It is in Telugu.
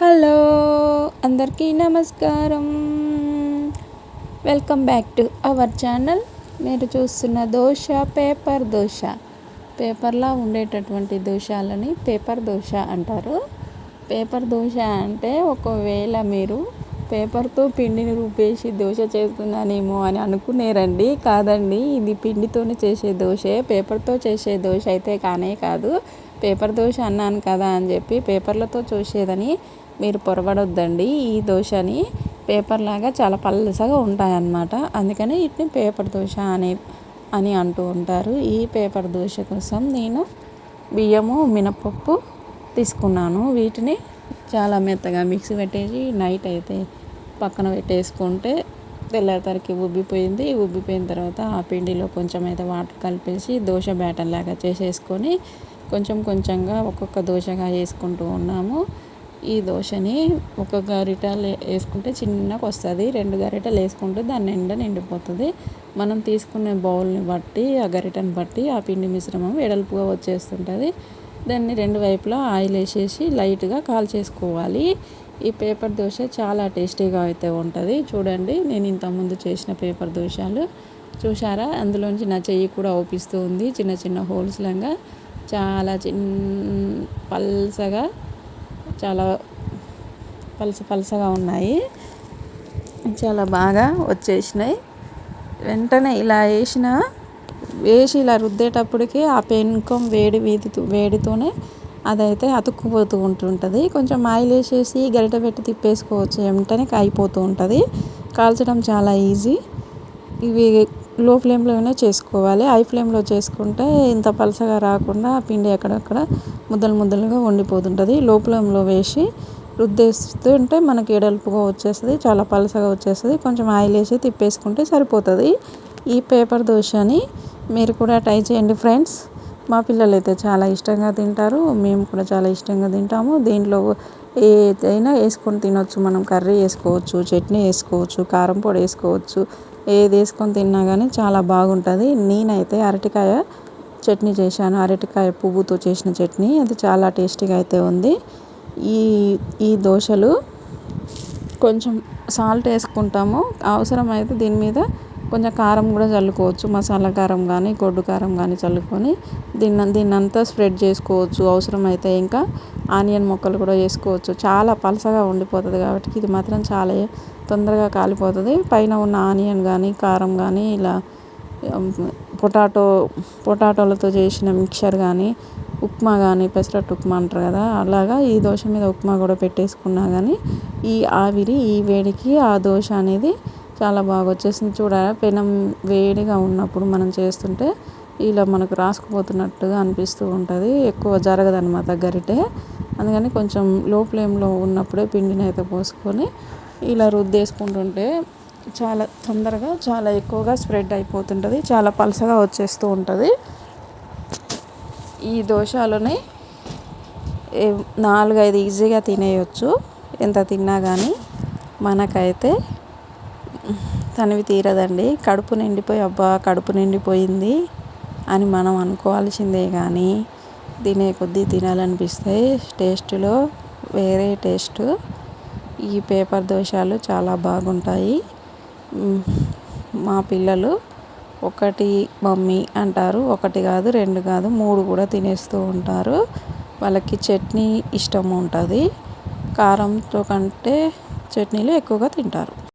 హలో అందరికీ నమస్కారం. Welcome back to our channel. మీరు చూస్తున్న దోశ పేపర్ దోశ. పేపర్లా ఉండేటటువంటి దోశాలని పేపర్ దోశ అంటారు. పేపర్ దోశ అంటే ఒకవేళ మీరు పేపర్తో పిండిని రూపేసి దోశ చేస్తున్నానేమో అని అనుకునేరండి కాదండి ఇది పిండితోనే చేసే దోశ పేపర్తో చేసే దోశ అయితే కానే కాదు. పేపర్ దోశ అన్నాను కదా అని చెప్పి పేపర్లతో చూసేదని మీరు పొరబడొద్దండి. ఈ దోశని పేపర్ లాగా చాలా పల్సగా ఉంటాయన్నమాట. అందుకని వీటిని పేపర్ దోశ అనే అని అంటూ ఉంటారు. ఈ పేపర్ దోశ కోసం నేను బియ్యము మినపప్పు తీసుకున్నాను. వీటిని చాలా మెత్తగా మిక్సీ పెట్టేసి నైట్ అయితే పక్కన పెట్టేసుకుంటే తెల్లారితరికి ఉబ్బిపోయింది. ఉబ్బిపోయిన తర్వాత ఆ పిండిలో కొంచెం అయితే వాటర్ కలిపేసి దోశ బ్యాటర్ లాగా చేసేసుకొని కొంచెం కొంచెంగా ఒక్కొక్క దోశగా వేసుకుంటూ ఉన్నాము. ఈ దోశని ఒక గరిటెలు వేసుకుంటే చిన్నగా వస్తుంది. రెండు గరిటలు వేసుకుంటే దాని నిండా నిండిపోతుంది. మనం తీసుకునే బౌల్ని బట్టి ఆ గరిటను బట్టి ఆ పిండి మిశ్రమం వెడల్పుగా వచ్చేస్తుంటుంది. దాన్ని రెండు వైపులా ఆయిల్ వేసేసి లైట్గా కాల్ చేసుకోవాలి ఈ పేపర్ దోశ చాలా టేస్టీగా అయితే ఉంటుంది. చూడండి నేను ఇంతకుముందు చేసిన పేపర్ దోశలు. చూసారా అందులోంచి నా చెయ్యి కూడా ఓపిస్తూ ఉంది. చిన్న చిన్న హోల్స్ లాగా చాలా చిన్న పల్సగా చాలా పలస పలసగా ఉన్నాయి. చాలా బాగా వచ్చేసినాయి. వెంటనే ఇలా వేసిన వేసి ఇలా రుద్దేటప్పటికి ఆ పెనుకం వేడి వీధితో వేడితోనే అదైతే అతుక్కుపోతూ ఉంటుంటుంది. కొంచెం ఆయిల్ వేసేసి గరిట పెట్టి తిప్పేసుకోవచ్చు. వెంటనే కాయిపోతూ ఉంటుంది. కాల్చడం చాలా ఈజీ. ఇవి లో ఫ్లేమ్లోనే చేసుకోవాలి. హై ఫ్లేమ్లో చేసుకుంటే ఇంత పలసగా రాకుండా పిండి అక్కడక్కడ ముద్దలు ముద్దలుగా వండిపోతుంటుంది లో ఫ్లేమ్లో వేసి రుద్దేస్తుంటే మనకి ఎడల్పుగా వచ్చేస్తుంది చాలా పలసగా వచ్చేస్తుంది. కొంచెం ఆయిల్ వేసి తిప్పేసుకుంటే సరిపోతుంది. ఈ పేపర్ దోశని మీరు కూడా ట్రై చేయండి ఫ్రెండ్స్. మా పిల్లలు అయితే చాలా ఇష్టంగా తింటారు. మేము కూడా చాలా ఇష్టంగా తింటాము. దీంట్లో ఏదైనా వేసుకొని తినొచ్చు. మనం కర్రీ వేసుకోవచ్చు చట్నీ వేసుకోవచ్చు కారం పొడి వేసుకోవచ్చు ఏది వేసుకొని తిన్నా కానీ చాలా బాగుంటుంది. నేనైతే అరటికాయ చట్నీ చేశాను. అరటికాయ పువ్వుతో చేసిన చట్నీ. అది చాలా టేస్టీగా అయితే ఉంది. ఈ ఈ దోశలు కొంచెం సాల్ట్ వేసుకుంటాము. అవసరమైతే దీని మీద కొంచెం కారం కూడా చల్లుకోవచ్చు మసాలా కారం కానీ గొడ్డు కారం కానీ చల్లుకొని దీన్ని దీన్నంతా స్ప్రెడ్ చేసుకోవచ్చు. అవసరమైతే ఇంకా ఆనియన్ మొక్కలు కూడా వేసుకోవచ్చు. చాలా పలసగా ఉండిపోతుంది కాబట్టి ఇది మాత్రం చాలా తొందరగా కాలిపోతుంది. పైన ఉన్న ఆనియన్ కానీ కారం కానీ ఇలా పొటాటో పొటాటోలతో చేసిన మిక్చర్ కానీ ఉప్మా కానీ పెసరట్టు ఉప్మా అంటారు కదా అలాగా ఈ దోశ మీద ఉప్మా కూడా పెట్టేసుకున్నా కానీ ఈ ఆవిరి ఈ వేడికి ఆ దోశ అనేది చాలా బాగా వచ్చేసింది చూడాలి పెనం వేడిగా ఉన్నప్పుడు మనం చేస్తుంటే ఇలా మనకు రాసుకుపోతున్నట్టుగా అనిపిస్తూ ఉంటుంది. ఎక్కువ జరగదనమాట గరిటె అందుకని కొంచెం లో ఫ్లేమ్లో ఉన్నప్పుడే పిండిని అయితే పోసుకొని ఇలా రుద్దేసుకుంటుంటే చాలా తొందరగా చాలా ఎక్కువగా స్ప్రెడ్ అయిపోతుంటుంది. చాలా పలసగా వచ్చేస్తూ ఉంటుంది. ఈ దోశలని నాలుగైదు ఈజీగా తినేయచ్చు. ఎంత తిన్నా కానీ మనకైతే తనివి తీరదండి. కడుపు నిండిపోయి అబ్బా కడుపు నిండిపోయింది అని మనం అనుకోవాల్సిందే కానీ తినే కొద్దీ తినాలనిపిస్తే టేస్ట్లో వేరే టేస్ట్. ఈ పేపర్ దోశలు చాలా బాగుంటాయి. మా పిల్లలు ఒకటి మమ్మీ అంటారు ఒకటి కాదు రెండు కాదు మూడు కూడా తినేస్తూ ఉంటారు. వాళ్ళకి చట్నీ ఇష్టం ఉంటుంది. కారంతో కంటే చట్నీలు ఎక్కువగా తింటారు.